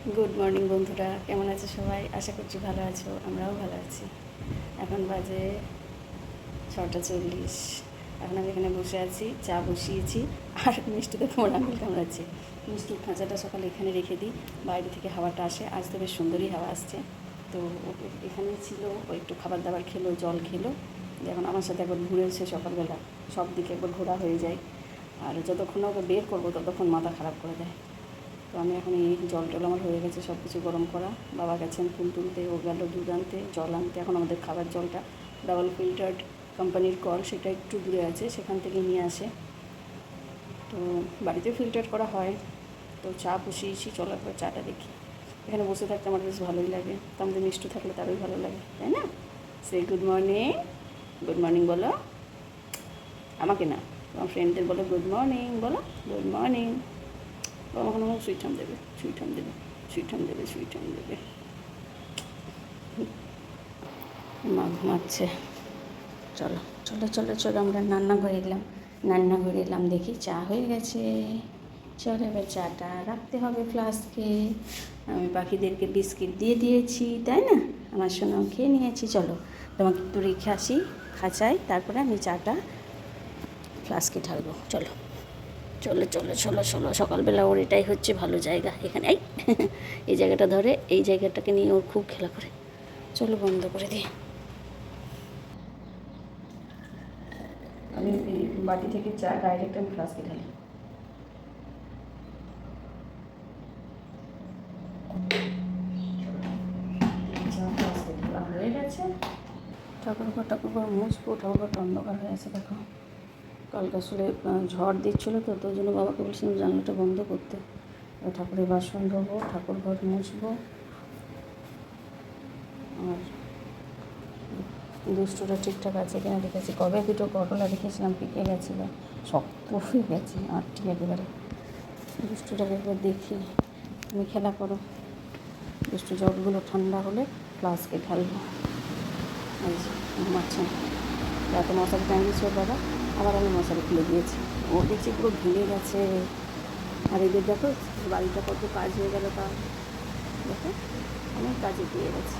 Good morning বন্ধুরা। কেমন আছে সবাই? আশা করছি ভালো আছো, আমরাও ভালো আছি। এখন বাজে ছটা চল্লিশ। এখন আমি এখানে বসে আছি, চা বসিয়েছি, আর মিষ্টিতে তোমার আঙুল কামড়াচ্ছে। মিষ্টির খাঁচাটা সকালে এখানে রেখে দিই, বাইরে থেকে হাওয়াটা আসে। আজ তো বেশ সুন্দরই হাওয়া আসছে। তো ও এখানে ছিল, ও একটু খাবার দাবার খেলো, জল খেলো। এখন আমার সাথে একবার ঘুরেছে সকালবেলা সব দিকে একবার ঘোরা হয়ে যায়। আর যতক্ষণ ওকে বের করব, ততক্ষণ মাথা খারাপ করে দেয়। তো আমি এখন এই জল টল আমার হয়ে গেছে সব কিছু গরম করা। বাবা গেছেন ফুল তুলতে, ও গেল দুধ আনতে, জল আনতে। এখন আমাদের খাবার জলটা ডাবল ফিল্টার্ড কোম্পানির কল, সেটা একটু দূরে আছে, সেখান থেকে নিয়ে আসে। তো বাড়িতে ফিল্টার করা হয়। তো চা বসিয়েছি চলার পর চাটা দেখি। এখানে বসে থাকতে আমার বেশ ভালোই লাগে। তো আমাদের মিষ্টি থাকলে তারই ভালো লাগে, তাই না? সে গুড মর্নিং গুড মর্নিং বলো। আমাকে না, তোমার ফ্রেন্ডদের বলো গুড মর্নিং বলো গুড মর্নিং বাবা কোনো সুইট হাম দেবে সুইট হাম দেবে সুইট হাম দেবে সুইট হাম দেবে। মা ঘুমাচ্ছে। চলো চলো চলো চলো, আমরা রান্না করে এলাম। রান্না করে এলাম, দেখি চা হয়ে গেছে। চলো, এবার চাটা রাখতে হবে ফ্লাস্কে আমি পাখিদেরকে বিস্কিট দিয়ে দিয়েছি, তাই না? আমার সোনাও খেয়ে নিয়েছি। চলো, তোমাকে একটু রেখে আসি খাঁচাই তারপরে আমি চাটা ফ্লাস্কে ঢালবো। চলো। চলো চলো চলো চলো। সকালবেলা ওর এটাই হচ্ছে ভালো জায়গা এখানে। এই এই জায়গাটা ধরে এই জায়গাটাকে নিয়ে ওর খুব খেলা করে। চলো বন্ধ করে দিই। আমি বাটি থেকে চা ডাইরেক্ট আমি ফ্লাস্কে ঢালি চা ফ্লাস্কে হয়ে গেছে ঠাকুর ঘর ঠাকুর ঘর মুছবো ঠাকুর ঘরটা অন্ধকার হয়ে আছে দেখো। কালকে আসলে ঝড় দিচ্ছিল তো তোর জন্য বাবাকে বলছিলাম জানলাটা বন্ধ করতে। ঠাকুরের বাসন ধোবো, ঠাকুর ঘর মুছবো। আর দুষ্টুটা ঠিকঠাক আছে কিনা দেখেছি। কবে দুটো করলা দেখেছিলাম, পিকে গেছিল। শক্ত হয়ে গেছে আর ঠিক একেবারে। দুষ্টুটাকে একবার দেখি তুমি খেলা করো। দুষ্টু জলগুলো ঠান্ডা হলে ফ্লাস্কে ঢালবো। এই যে, ঘুমাচ্ছে। এত মশারি বাবা। আবার আমি মশারি খুলে দিয়েছি। ও দেখছি পুরো ভেঙে গেছে। আর এদের দেখো, বাড়িটা কত কাজ হয়ে গেল তা দেখো, অনেক কাজে দিয়ে গেছে।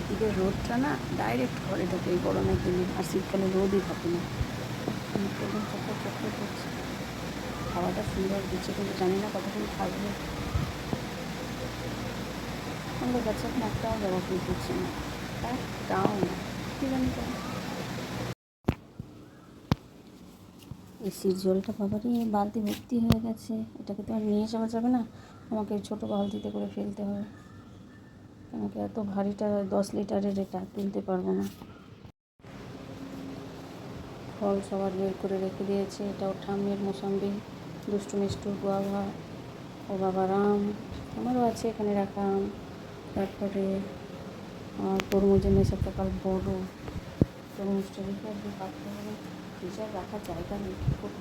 এদিকে রোদটা না ডাইরেক্ট ঘরে ঢোকে এই গরমের দিনে আর শীতকালে রোদই থাকে না। চক্কর চক্কর করছে খাওয়াটা সুন্দর দিচ্ছে কিন্তু জানি না কতক্ষণ থাকবে। আমাদের কাছে একটাও ফুল করছে না। একটাও না। কী জানি কেন। এসির জলটা বাবারই বালতি ভর্তি হয়ে গেছে। এটাকে তো আর নিয়ে যাওয়া যাবে না। আমাকে ছোটো বালতিতে করে ফেলতে হবে আমাকে এত ভারীটা দশ লিটারের এটা তুলতে পারব না। ফল সবার বের করে রেখে দিয়েছে। এটা ওর ঠাম্মির মোসাম্বি, দুষ্টু মিষ্টু গুয়াভা ও বাবার আম আমারও আছে এখানে রাখা আম। তারপরে আমার তরমুজের নেশা প্রকার বড়। তরমুজটা রেখে কাটতে হবে। ফ্রিজার রাখার জায়গা নেই কী করব?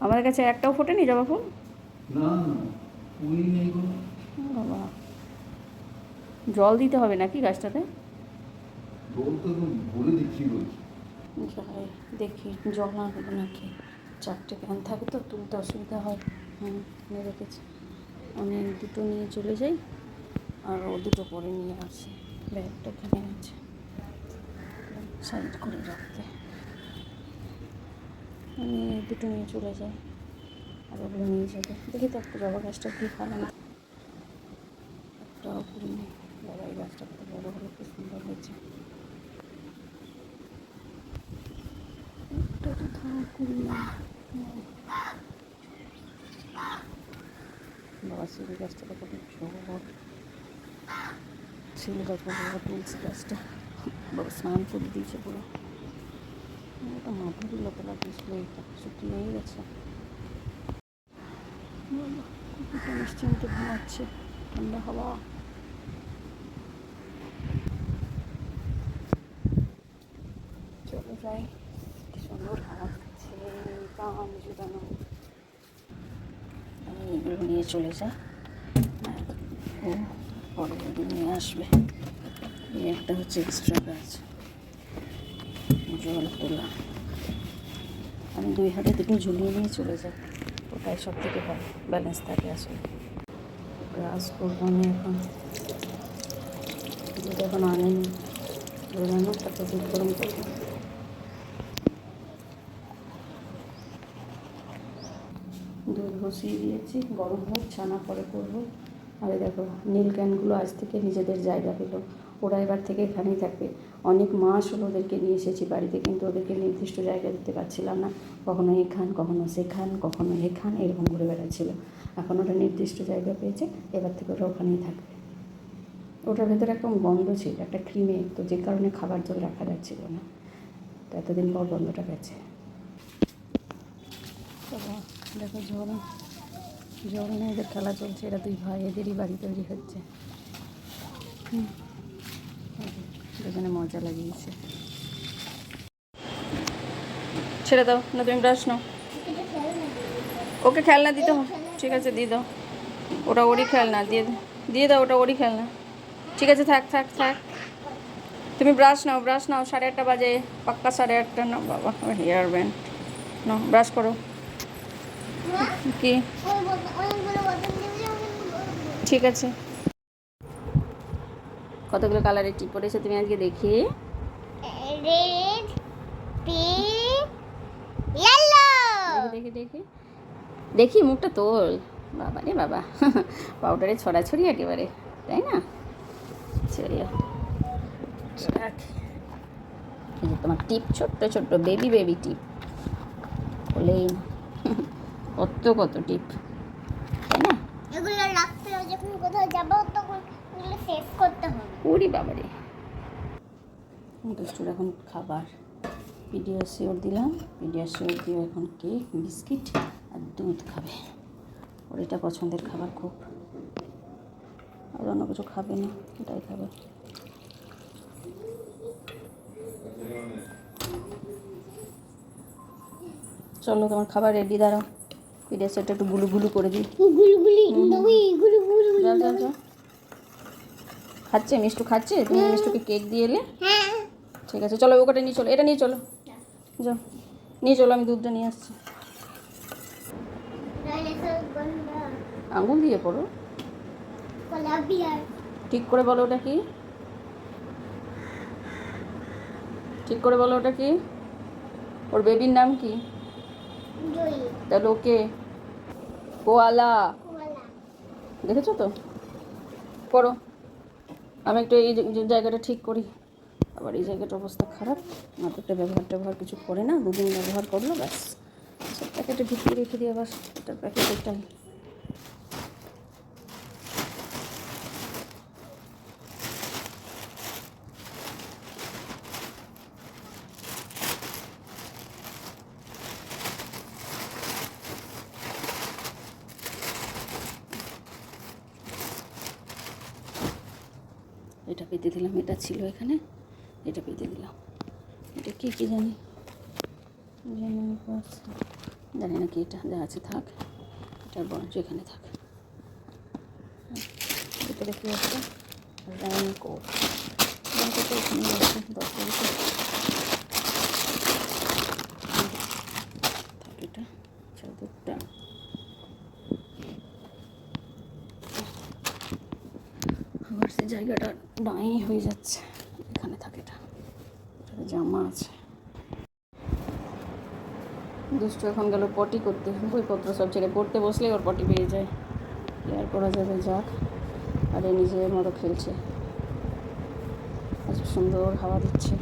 আমাদের কাছে একটাও ফোটেনি জবা ফুল? না না পুরি নেই কোনো। বাবা। জল দিতে হবে নাকি গাছটাতে? দেখি জল না দেবো নাকি চারটে প্যান থাকে তো তুলতে অসুবিধা হয়। হুম নিয়ে রেখেছি। আমি দুটো নিয়ে চলে যাই আর ও দুটো পরে নিয়ে আসি। ব্যাগটা কিনে আছে সাইড করে রাখতে। আমি দুটো নিয়ে চলে যাই। আর ওগুলো নিয়ে যাবে দেখি তো একটা জবা গাছটা কী ভালো একটাও করি নেই। বাবা, এই গাছটা কত বড় হলো, কি সুন্দর হয়েছে। একটা ধারণ করি না। বাবা শিউলি গাছটা কত ঝোড় শিউলি গাছ বাবা তুলসী গাছটা। বাবা স্নান করে দিয়েছে পুরো। ওটা মাধুরী লতা লাগিয়েছিল এইটা শুকিয়েই গেছে। বাবা, কুকুরটা নিশ্চিন্তে ঘুমাচ্ছে ঠান্ডা হাওয়া। চলে যাই কি সুন্দর হাওয়া দিচ্ছে জুড়ানো আমি এগুলো নিয়ে চলে যাই আর ও পরে একদিন নিয়ে আসবে। একটা হচ্ছে এক্সট্রা গাছ। জল, তোলা। আমি দুই হাতে দুটো ঝুলিয়ে নিয়ে চলে যাই। ওটাই সব থেকে ভালো ব্যালেন্স থাকে আসলে। ব্রাশ করব আমি এখন। দুধ এখন আনেনি। দুধ আনো তারপর দুধ গরম করব। দুধ বসিয়ে দিয়েছি, গরম হোক, ছানা পরে করব। আর দেখো, নীল ক্যানগুলো আজ থেকে নিজেদের জায়গা পেল। ওরা এবার থেকে এখানেই থাকবে। অনেক মাস হলো ওদেরকে নিয়ে এসেছি বাড়িতে, কিন্তু ওদেরকে নির্দিষ্ট জায়গা দিতে পারছিলাম না। কখনো এখান, কখনো সেখান, কখনো এখান, এরকম ঘুরে বেড়াচ্ছিল। এখন ওরা নির্দিষ্ট জায়গা পেয়েছে, এবার থেকে ওরা ওখানেই থাকবে। ওটার ভেতরে একদম গন্ধ ছিল, একটা ক্রিমে, তো যে কারণে খাবার জল রাখা যাচ্ছিল না। তো এতদিন পর গন্ধটা গেছে দেখো ঝড় ঝড় নিয়ে এদের খেলা চলছে এরা দুই ভাই এদেরই বাড়ি তৈরি হচ্ছে। হুম। দুজনে মজা লাগিয়েছে। ছেড়ে দাও, না তুমি ব্রাশ নাও। ওকে খেলনা দিতে ঠিক আছে, দিয়ে দাও। ওটা ওরই খেলনা, দিয়ে দিয়ে দাও, ওটা ওরই খেলনা। ঠিক আছে, থাক থাক থাক। তুমি ব্রাশ নাও ব্রাশ নাও। সাড়ে আটটা বাজে, পাক্কা সাড়ে আটটা না, বাবা হেয়ার ব্যান্ড নাও ব্রাশ করো। কি? ঠিক আছে। কতগুলো কালারের টিপ পড়েছে তুমি আজকে দেখি। রেড পিঙ্ক ইয়েলো দেখি দেখি দেখি। মুখটা তোল। বাবা রে বাবা। পাউডারে ছড়াছড়ি একেবারে তাই না? চলো। রাখ। এই যে তোমার টিপ ছোট্ট ছোট্ট বেবি বেবি টিপ। বলেই কত কত টিপ। তাই না? এগুলো রাখতে যখন কোথাও যাব তখন সেভ করতে হবে। ওরে বাবারে। দুষ্টুর এখন খাবার। পিডিয়াশিওর দিলাম। পিডিয়াশিওর দিয়ে এখন কেক বিস্কিট আর দুধ খাবে। ওর এটা পছন্দের খাবার খুব। আর অন্য কিছু খাবে না এটাই খাবে। চলো তোমার খাবার রেডি দাঁড়াও। পিডিয়াশিওরটা একটু গুলু গুলু করে দিই। গুলগুলি যাও যাও যাও। খাচ্ছে মিষ্টু খাচ্ছে তুমি মিষ্টুকে কেক দিয়ে এলে? হ্যাঁ। ঠিক আছে চলো ওটা নিয়ে চলো এটা নিয়ে চলো। যাও নিয়ে চলো আমি দুধটা নিয়ে আসছি। আঙুল দিয়ে পড়ো। ঠিক করে বলো ওটা কি? ঠিক করে বলো ওটা কি? ওর বেবির নাম কি? তাহলে ওকে কোয়ালা। দেখেছ তো? করো আমি একটু এই জায়গাটা ঠিক করি। আবার এই জায়গাটা অবস্থা খারাপ। নাটকটা ব্যবহার ট্যবহার কিছু করে না, দুদিন ব্যবহার করল, ব্যাস। সব প্যাকেটে ভিতরে রেখে দিয়ে আবার। এটার প্যাকেট এটাই এটা পেতে দিলাম, এটা ছিল এখানে, এটা পেতে দিলাম। এটা কী কী জানি? জানি না কি এটা, যা আছে থাক। এটা বরঞ্চ এখানে থাক। এটা দেখি আছে ডাইনিং কোট ডাইনিং এখানে তারিখে থাক এটা চাদরটা সে জায়গাটা ডাই হয়ে যাচ্ছে। এখানে থাকে এটা। জামা আছে। দুষ্টু এখন গেল পটি করতে। বইপত্র সব ছেড়ে পড়তে বসলে ওর পটি পেয়ে যায়। কি আর করা যাবে, যাক। আর এ নিজের মতো খেলছে। আজ সুন্দর হাওয়া দিচ্ছে।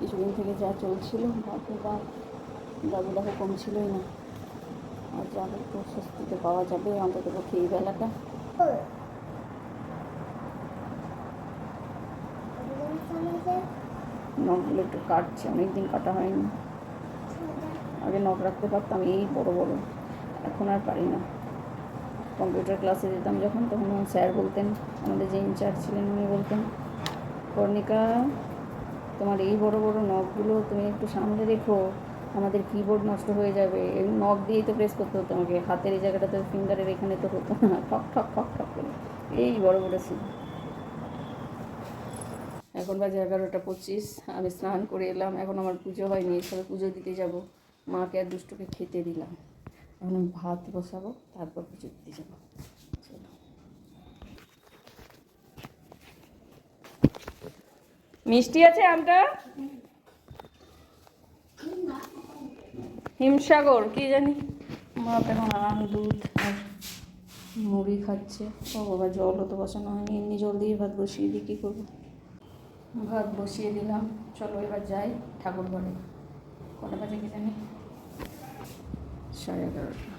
কিছুদিন থেকে যা চলছিল, বাপরে বাপ দাবুদাহ কমছিলই না। আর যাবে একটু স্বস্তিতে পাওয়া যাবে। অন্তত পক্ষে এই বেলাটা। নখগুলো একটু কাটছে অনেক দিন কাটা হয়নি। আগে নখ রাখতে পারতাম, এই বড় বড়। এখন আর পারি না। কম্পিউটার ক্লাসে যেতাম যখন, তখন স্যার বলতেন, আমাদের যে ইনচার্জ ছিলেন উনি বলতেন, কর্ণিকা, তোমার এই বড় বড় নখগুলো তুমি একটু সামনে রেখো, আমাদের কিবোর্ড নষ্ট হয়ে যাবে। এই নখ দিয়েই তো প্রেস করতে হতো আমাকে। হাতের এই জায়গাটা তো ফিঙ্গারের এখানে তো হতো না। ঠক ঠক ঠক ঠক করে। এই বড় বড় ছিল এখন বাজে এগারোটা পঁচিশ আমি স্নান করে এলাম এখন আমার পুজো হয়নি সবে পুজো দিতে যাব। মাকে আর দুষ্টুকে খেতে দিলাম। এখন আমি ভাত বসাবো তারপর পুজো দিতে যাব। মিষ্টি আছে আমটা? হিমসাগর কি জানি? মা এখন আম দুধ আর মুড়ি খাচ্ছে। ও বাবা জলও তো বসানো হয়নি এমনি জল দিয়ে ভাত বসিয়ে দিই কী করব? ভাত বসিয়ে দিলাম। চলো এবার যাই ঠাকুর ঘরে। কটা বাজে কি জানি সাড়ে এগারোটা।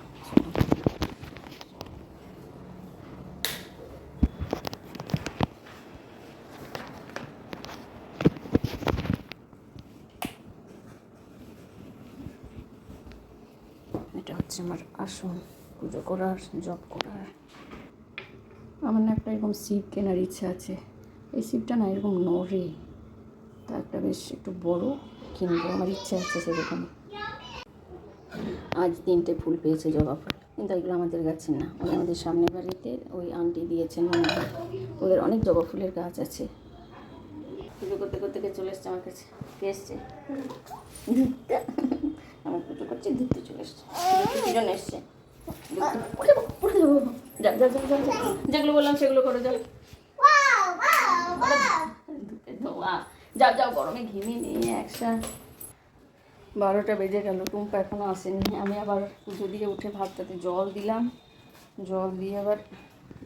এটা হচ্ছে আমার আসন। পুজো করার জব করার। আমার না একটা এরকম শিব কেনার ইচ্ছা আছে। এই শিবটা না এরকম নড়ে। তা একটা বেশ একটু বড় কিনবো, আমার ইচ্ছা আছে সেরকম। আজ তিনটে ফুল পেয়েছে জবা ফুল, কিন্তু এগুলো আমাদের গাছের না। ওই আমাদের সামনের বাড়িতে ওই আন্টি দিয়েছেন ওদের অনেক জবা ফুলের গাছ আছে। পুজো করতে করতে চলে এসছে আমার কাছে? কে এসছে? আমার পুজো করছে ধুতে চলে এসছে। জন্য এসছে। যেগুলো বললাম সেগুলো করো, যাও। যাও যাও, গরমে ঘিমি নিয়ে একসাথে। বারোটা বেজে গেল, টুম্পা এখনও আসেনি। আমি আবার পুজো দিয়ে উঠে ভাতটাতে জল দিলাম। জল দিয়ে আবার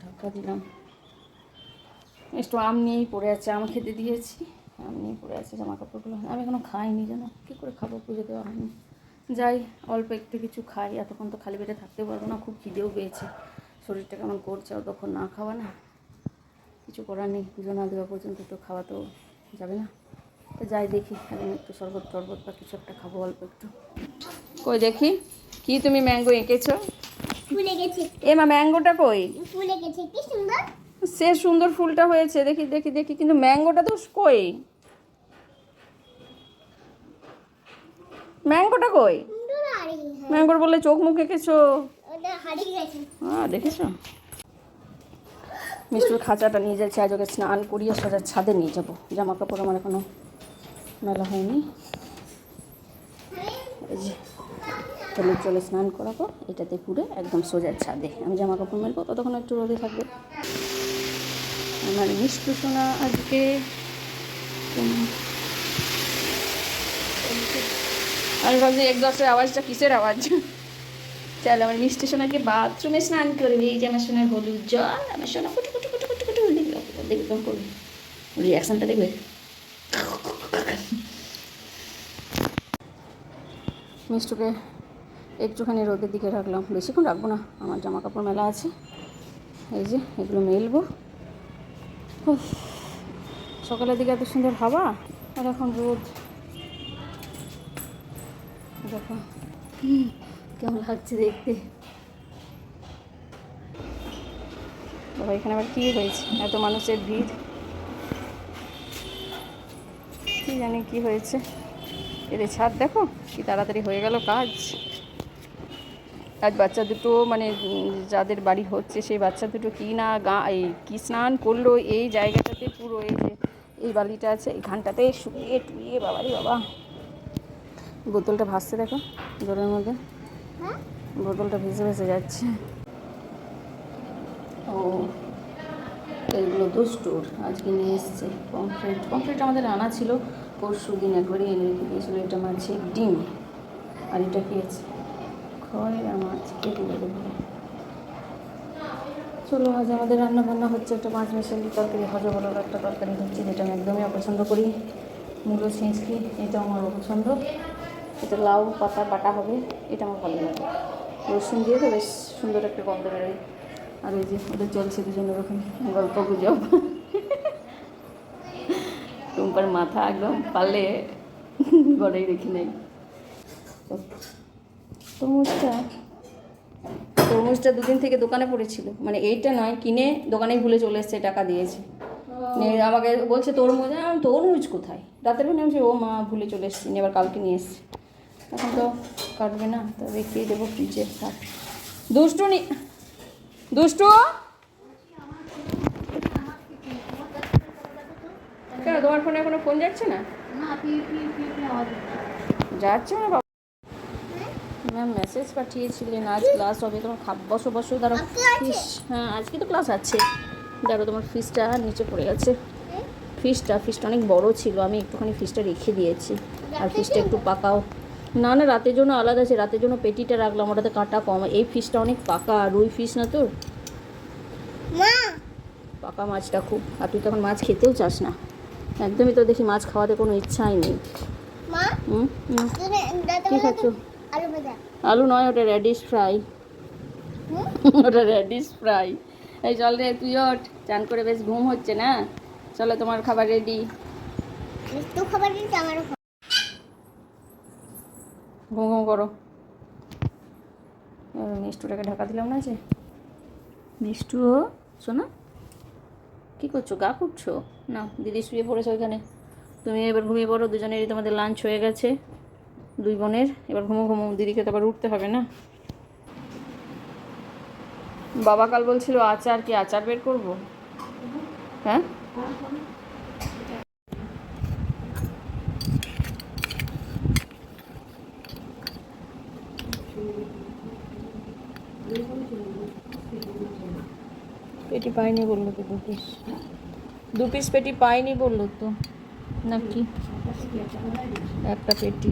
ঢাকা দিলাম। একটু আম নিয়েই পড়ে আছে, আম খেতে দিয়েছি। আম নিয়ে পড়ে আছে জামা কাপড়গুলো আমি এখনও খাইনি, জানো? কী করে খাব, পুজো দেওয়া হয়নি। যাই, অল্প একটু কিছু খাই। এতক্ষণ তো খালি পেটে থাকতে পারব না, খুব খিদেও পেয়েছে। শরীরটা কেমন করছে তখন না খাওয়া না? কিছু করার নেই পুজো না দেওয়া পর্যন্ত তো খাওয়া তো যাবে না। তো যাই দেখি এখন একটু শরবত টরবত বা কিছু একটা খাব অল্প একটু। কই দেখি কি তুমি ম্যাঙ্গো এঁকেছো? এ মা ম্যাঙ্গোটা কই? সে সুন্দর ফুলটা হয়েছে দেখি দেখি দেখি কিন্তু ম্যাঙ্গোটা তো কই? ম্যাঙ্গোটা কই? হ্যাঁ। ম্যাঙ্গোর বলে চোখ মুখ এঁকেছো? হ্যাঁ দেখেছ? মিষ্টির খাঁচাটা নিয়ে যাচ্ছি, আজ ওকে স্নান করিয়ে সোজা ছাদে নিয়ে যাব। জামা কাপড় আমার এখনও মেলা হয়নি। এই যে হলুদ জলে স্নান করাবো, এটাতে পুরে একদম সোজা ছাদে। আমি জামা কাপড় মেলবো, ততক্ষণ একটু রোদে থাকবে। আমার মিষ্টি সোনা আজকে আমি ভাবছি এক দশের আওয়াজটা কিসের আওয়াজ? চল, আমার মিষ্টি সোনাকে বাথরুমে স্নান করবে এই যে আমার সোনার হলুদ জল, আমার সোনা কুটু কুটু কুটু কুটু কুটু দেখবে কেমন করবে। রিয়াকশনটা দেখবে। মিষ্টুকে একটুখানি রোদের দিকে রাখলাম। বেশিক্ষণ রাখব না, আমার জামা কাপড় মেলা আছে। এই যে, এগুলো মেলবো। সকালের দিকে এত সুন্দর হাওয়া, আর এখন রোদ। দেখো। কেমন লাগছে দেখতে? বাবা, এখানে আবার কী হয়েছে? এত মানুষের ভিড়। কি জানি কি হয়েছে। এদের ছাদ দেখো, কি তাড়াতাড়ি হয়ে গেল কাজ। আজ বাচ্চা দুটো মানে যাদের বাড়ি হচ্ছে, সেই বাচ্চা দুটো কি না গা, এই, কী স্নান করল এই জায়গাটাতে পুরো এই যে, এই বালিটা আছে এখানটাতে শুকিয়ে টুইয়ে বাবারি বাবা। বোতলটা ভাসছে দেখো, জলের মধ্যে। বোতলটা ভেসে ভেসে যাচ্ছে। ও এইগুলো দুষ্টুর আজকে নিয়ে এসছে পমফ্রেট। পমফ্রেট আমাদের আনা ছিল পরশু দিন একবারই এনে রেখে দিয়েছিল, এটা মাছের ডিম। আর এটা কি আছে খয় মাছ কে তুলে দেবো চলো, আজ আমাদের রান্না বান্না হচ্ছে একটা মাছ মিশালি তরকারি হজবরল একটা তরকারি হচ্ছে, যেটা আমি একদমই অপছন্দ করি মূলো ছিঁচকি এটা আমার অপছন্দ। এটা লাউ পাতা বাটা হবে এটা আমার ভালো লাগে। রসুন দিয়ে তো বেশ সুন্দর একটা গন্ধ বেরোয়। আর ওই যে ওদের চলছে দুজন ওরকম গল্প গুজব টুম্পার মাথা একদম পারলে গড়াই রেখে নেই। তরমুজটা তরমুজটা দুদিন থেকে দোকানে পড়েছিল। মানে এইটা নয় কিনে দোকানেই ভুলে চলে এসছে টাকা দিয়েছে। নিয়ে আমাকে বলছে তরমুজ আমি তরমুজ কোথায়? রাতের বেলা আমি ও মা ভুলে চলে এসছি নিয়ে এবার কালকে নিয়ে এসছি। এখন তো কাটবে না তো রেখেই দেবো ফ্রিজের থাক দুষ্টু নি দুষ্টু? কেন তোমার ফোনে এখনও ফোন যাচ্ছে না? যাচ্ছে না বাবা। ম্যাম মেসেজ পাঠিয়েছিলেন আজ ক্লাস হবে তোমার বসো বসো দাঁড়ো ফিস হ্যাঁ আজকে তো ক্লাস আছে। দাঁড়ো তোমার ফিসটা নিচে পড়ে গেছে ফিসটা ফিসটা অনেক বড় ছিল আমি একটুখানি ফিসটা রেখে দিয়েছি। আর ফিসটা একটু পাকাও। না না রাতের জন্য আলাদা আছে রাতের জন্য পেটিটা রাখলাম ওটাতে কাঁটা কম। এই ফিশটা অনেক পাকা রুই ফিশ না তোর? পাকা মাছটা খুব আর তুই তখন মাছ খেতেও চাস না। একদমই তো দেখি মাছ খাওয়াতে কোনো ইচ্ছাই নেই। কি খাচ্ছ? আলু নয় ওটা রেডিশ ফ্রাই ওটা রেডিশ ফ্রাই এই চল রে তুই ওঠ। চান করে বেশ ঘুম হচ্ছে না? চলো তোমার খাবার রেডি খাবার রেডি ঘুম ঘুম করো। এবার মিষ্টুটাকে ঢাকা দিলাম না যে? মিষ্টু শোনা কী করছ? গা করছ না, দিদি শুয়ে পড়েছো ওইখানে। তুমি এবার ঘুমিয়ে পড়ো, দুজনেরই তোমাদের লাঞ্চ হয়ে গেছে। দুই বোনের, এবার ঘুমো ঘুমো, দিদিকে তো আবার উঠতে হবে না। বাবা কাল বলছিল আচার কি আচার বের করব? হ্যাঁ? পাইনি বলল তো দু পিস দু পিস পেটি পাইনি বলল তো। নাকি? একটা পেটি।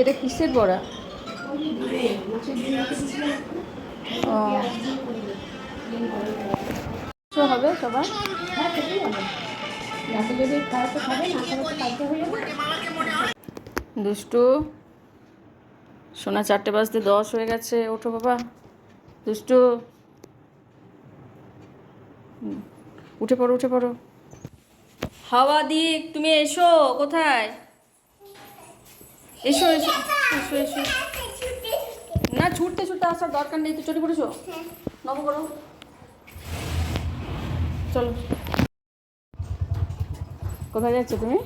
এটা কিসের বড়া? হবে সবার? দুষ্টু। সোনা চারটে বাজতে দশ হয়ে গেছে। ওঠো বাবা। দুষ্টু। উঠে পড়ো উঠে পড়ো। হাওয়া দিক, তুমি এসো, কোথায়? এসো এসো এসো এসো না, ছুটতে ছুটতে আসার দরকার নেই তো চলে পড়েছো? নব করো। চলো। কোথায় যাচ্ছ তুমি?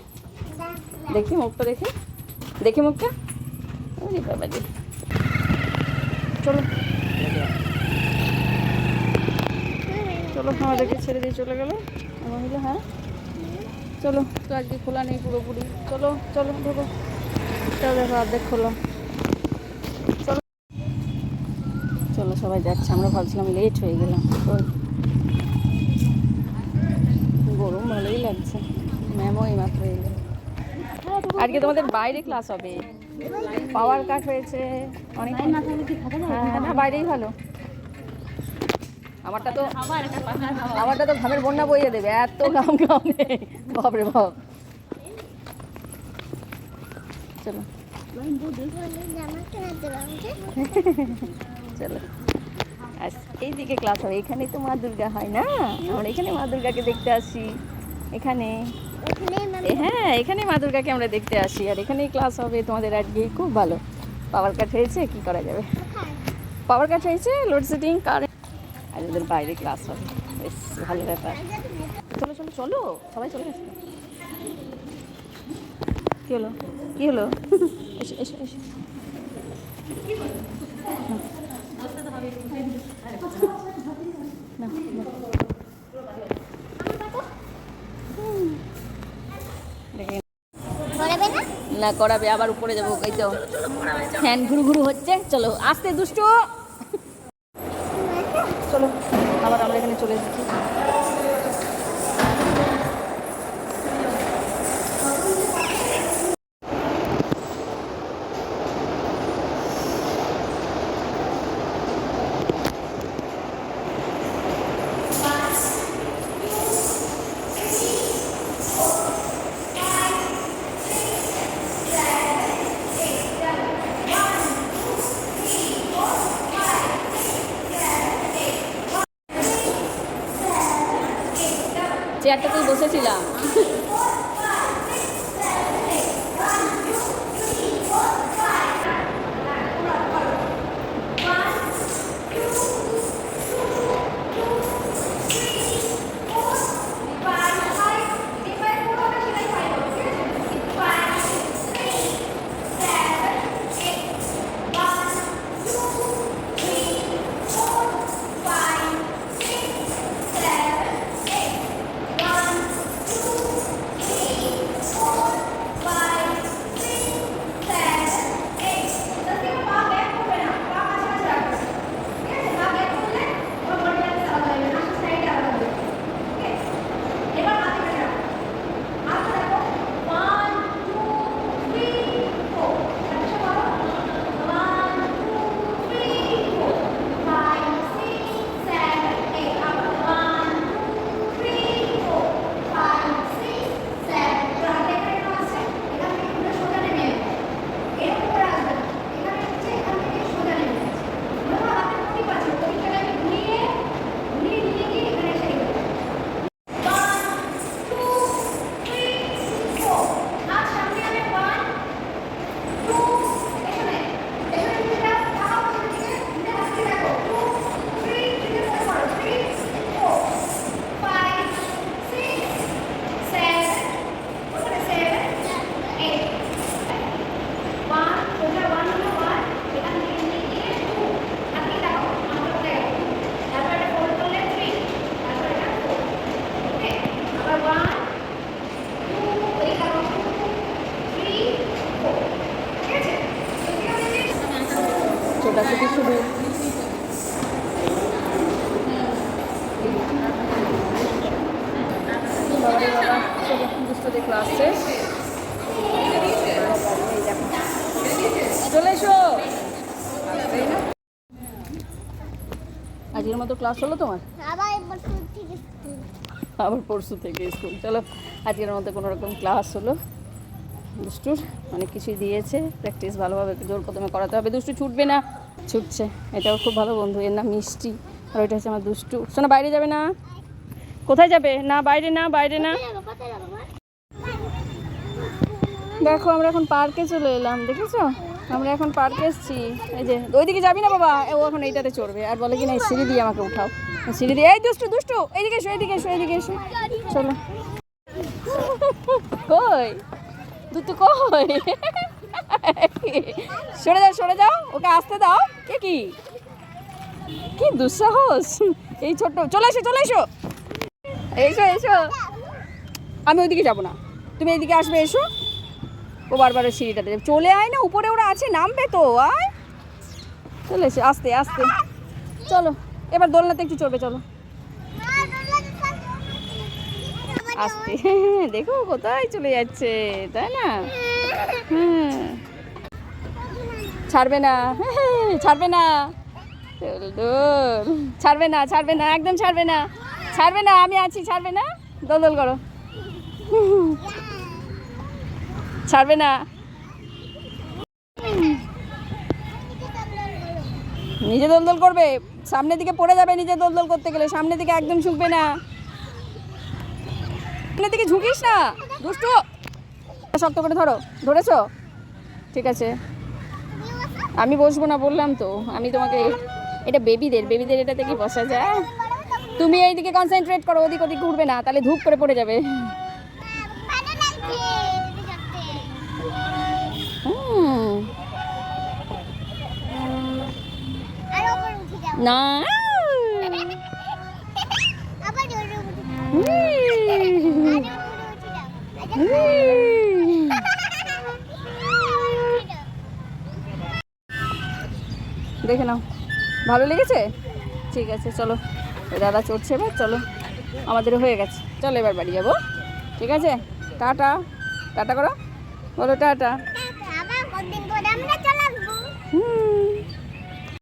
দেখি মুখটা, দেখি। দেখি মুখটা। ওরে বাবা রে। চলো। চলো, আমাদেরকে ছেড়ে দিয়ে চলে গেল। আমার হলো হ্যাঁ? চলো, তো আজকে খোলা নেই পুরোপুরি। চলো চলো, ঢোকো। চলো দেখো অর্ধেক খোলো। চলো। চলো, সবাই যাচ্ছে। আমরা ভাবছিলাম লেট হয়ে গেলাম। গরম ভালোই লাগছে। ম্যামও এইমাত্র এলো আজকে তোমাদের বাইরে ক্লাস হবে। পাওয়ার কাট হয়েছে অনেক হ্যাঁ, না বাইরেই ভালো। আমারটা তো আমারটা তো ঘামের বন্যা বইয়ে দেবে এত গাম ঘাম। বাপরে বাপ। চলো। চলো। এই দিকে ক্লাস হবে। এখানে তো মা দুর্গা হয় না? আমরা এখানে মা দুর্গাকে দেখতে আসি। এখানে। হ্যাঁ এখানে মা দুর্গাকে আমরা দেখতে আসি। আর এখানেই ক্লাস হবে তোমাদের আজকে খুব ভালো। পাওয়ার কাট হয়েছে, কি করা যাবে? পাওয়ার কাট হয়েছে লোডশেডিং কারেন্ট আর ওদের বাইরে ক্লাস হবে। বেশ, ভালো ব্যাপার। চলো চলো চলো, সবাই চলে গেছে। কি হলো? কি হলো? এসো এসো এসো। না। না করাবে, আবার উপরে যাব ওই তো। ফ্যান ঘুরু ঘুরু হচ্ছে, চলো, আসতে দুষ্টু। চলো, আবার আমরা এখানে চলে এসেছি। ক্লাস হলো তোমার? আবার পরশু থেকে স্কুল। চলো আজকের মধ্যে কোনো রকম ক্লাস হলো। দুষ্টুর অনেক কিছুই দিয়েছে। প্র্যাকটিস ভালোভাবে জোর প্রথমে করাতে হবে। দুষ্টু ছুটবে না। ছুটছে। এটাও খুব ভালো বন্ধু। এর নাম মিষ্টি। আর ওইটা হচ্ছে আমার দুষ্টু। শোনা বাইরে যাবে না? কোথায় যাবে? না বাইরে না বাইরে না? দেখো আমরা এখন পার্কে চলে এলাম। দেখেছ? আমরা এখন পার্কে এসেছি। এই যে, ওইদিকে যাবি না বাবা? ও এখন এইটাতে চড়বে। আর বলে কি না, এই সিঁড়ি দিয়ে আমাকে উঠাও। সিঁড়ি দিয়ে এই দুষ্টু দুষ্টু, এইদিকে এসো এইদিকে এসো এইদিকে এসো। চলো। কই? দুটু কই? সরে যাও সরে যাও। ওকে আসতে দাও। কে কি? কি দুঃসাহস। এই ছোট্ট চলে এসো চলে এসো। এসো এসো। আমি ওইদিকে যাব না। তুমি এইদিকে আসবে, এসো। ও বারবার ওই সিঁড়িটাতে যাবে। চলে আয় না, উপরে ওরা আছে, নামবে তো, আয়। চলে এসে, আস্তে আস্তে। চলো, এবার দোলনাতে একটু চড়বে, চলো। আস্তে, দেখো কোথায় চলে যাচ্ছে, তাই না? ছাড়বে না ছাড়বে না। দোল ছাড়বে না ছাড়বে না, একদম ছাড়বে না। ছাড়বে না, আমি আছি, ছাড়বে না। দোল দোল করো। ছাড়বে না। নিজে দোলদোল করবে। সামনের দিকে পড়ে যাবে নিজে দোলদোল করতে গেলে। সামনের দিকে একদম ঝুঁকবে না। সামনের দিকে ঝুঁকিস না। দুষ্টু। শক্ত করে ধরো। ধরেছো? ঠিক আছে। আমি বসবো না বললাম তো। আমি তোমাকে এটা বেবিদের। বেবিদের এটাতে কি বসা যায়? তুমি এইদিকে কনসেন্ট্রেট করো। ওদিক ওদিক ঘুরবে না। তাহলে ধূপ করে পড়ে যাবে। হুম। দেখে নাও। ভালো লেগেছে? ঠিক আছে, চলো। দাদা চড়ছে এবার, চলো। আমাদের হয়ে গেছে। চলো এবার বাড়ি যাব। ঠিক আছে? টাটা। টাটা করো। বলো টাটা।